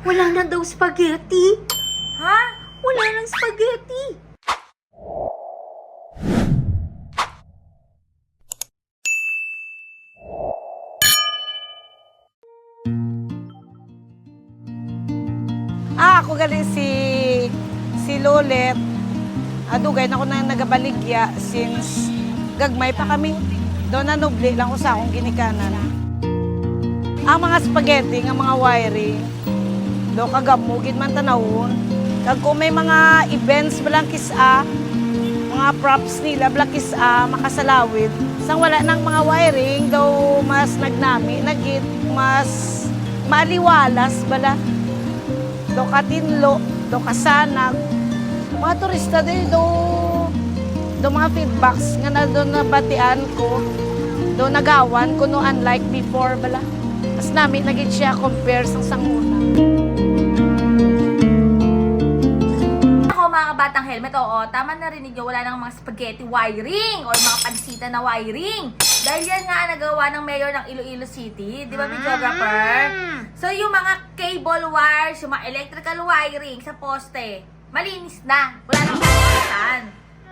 Wala na daw spaghetti. Ha? Wala nang spaghetti. Ah, ako gali si si Lolet. Adugay na ako na nagabaligya since gagmay pa kami. Doon na nubli lang ko sa akong ginikanan. Ang mga spaghetti, ang mga wiring, do kagamugid man tanawon. Kag kung may mga events balang kisa, mga props nila balang kisa, makasalawid. Sang wala nang mga wiring, daw mas nagnami, nagit, mas maliwalas bala do katinlo, do kasanag. Mga turista din, do, do mga feedbacks nga na do nabatian ko, do nagawan ko no unlike before bala. Mas namin naging siya compare sa sanguna. Mga kabatang helmet, oo, tama na rinig nyo, wala nang mga spaghetti wiring or mga pansita na wiring. Dahil yan nga ang nagawa ng mayor ng Iloilo City, di ba, videographer? So, yung mga cable wires, yung mga electrical wiring sa poste, malinis na. Wala nang pagkakatan.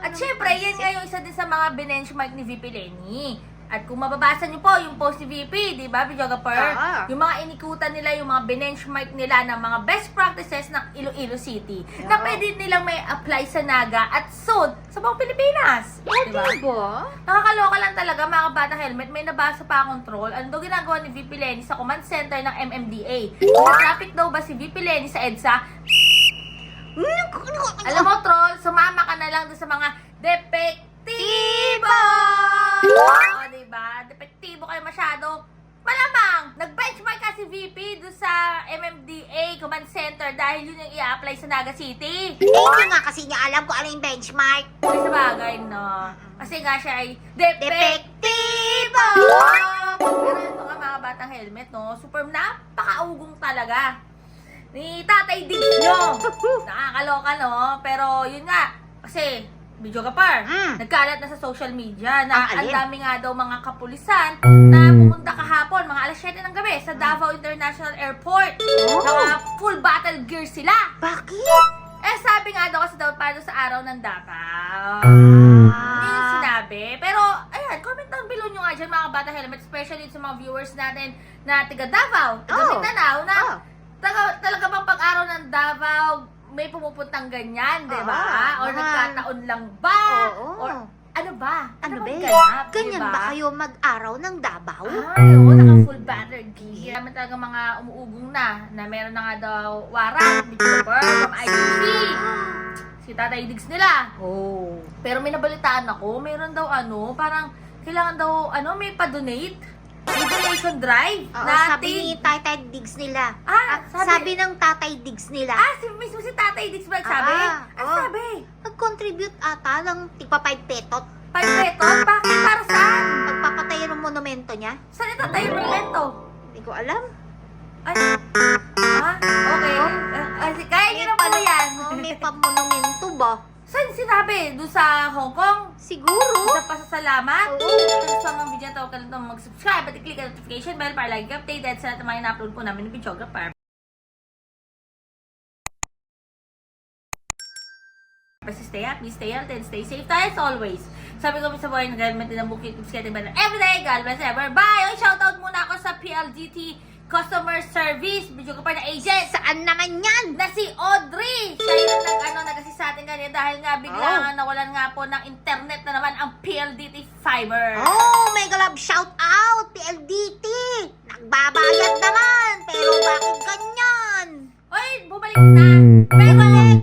At syempre, yan nga yung isa din sa mga benchmark ni VP Lenny. At kung mababasa niyo po yung post ni VP, di ba, videographer? Ah. Yung mga inikutan nila, yung mga benchmark nila ng mga best practices ng Iloilo City na Yeah. pwede nilang may apply sa Naga at soon sa buong Pilipinas. Di ba? Nakakaloka lang talaga mga bata helmet. May nabasa pa akong troll. Ano daw ginagawa ni VP Lenny sa command center ng MMDA? Traffic daw ba si VP Lenny sa EDSA? Alam mo, troll, sumama ka na lang doon sa mga depektibo! Oo, diba? Depektibo kayo masyado. Malamang, nag-benchmark ka si VP doon sa MMDA Command Center dahil yun yung i-apply sa Naga City. Hindi nga kasi niya alam kung ano yung benchmark. Kasi sa bagay, no? Kasi nga siya ay Depektibo! Pero ito nga mga batang helmet, no? Super napakaugong talaga. Ni Tatay Diggs nyo. Nakakaloka, no? Pero yun nga, kasi video ka par, Mm. nagkalat na sa social media na Ang ang alin? dami nga daw mga kapulisan na pumunta kahapon, mga alas 7 ng gabi, sa Davao International Airport. Oh. Naka full battle gear sila. Bakit? Eh, sabi nga daw kasi daw para sa araw ng Davao. Yun yung Ah. sinabi. Pero, ayan, comment down below nyo nga dyan mga bata helmet, especially sa mga viewers natin na taga Davao, taga Oh. Mindanao, na Oh. taga, talaga bang pag-araw ng Davao, may pumupuntang ganyan, di ba? Ah, Or mga- nagkataon lang ba? Oo. Or ano ba? Ano ba? bang ganap, Ganyan ba kayo mag-araw ng Davao? Ay, oo, naka full battle gear. Kami talaga mga umuugong na, na meron na nga daw warrant, developer, from ICC. Si Tatay Diggs nila. Oh. Pero may nabalitaan ako, meron daw ano, parang kailangan daw, ano, may pa-donate. Donation drive. Oo, na sabi ni Tatay Diggs nila. Ah, sabi, sabi- ng Tatay Diggs nila, Ah, si, mismo si Tatay Diggs ba nagsabi? Ah, Ah, oh. sabi? nag-contribute ata ng tigpa 5 petot. Pagpeton? Bakit? Para saan? Pagpapatay ng monumento niya. Saan ito tayo monumento? Hindi ko alam. Ay, ah, okay. Ah, ah, si- kaya niyo na po yan. Oh, may pamonumento ba? Saan sinabi? Doon sa Hong Kong? Siguro. Sa pasasalamat? Oo. Kung sa mga video na huwag kalimutan mag-subscribe at i-click ang notification bell para lagi updated sa lahat ng mga ina-upload po namin ng videographer. Basta stay happy, stay healthy, and stay safe tayo as always. Sabi ko sa buhay ng helmet din ang bukit, tips getting better everyday. God bless ever. Bye! Shoutout muna ako sa PLDT Customer Service, video ko pa na agent Saan naman yan? na si Audrey. Siya yung nag, ano, nag sa atin kanina dahil nga bigla Oh. nawalan nga po ng internet na naman ang PLDT Fiber. Oh, mega love shout out, PLDT. Nagbabayad naman, pero bakit ganyan? Oy, bumalik na. Pero, Bumalik,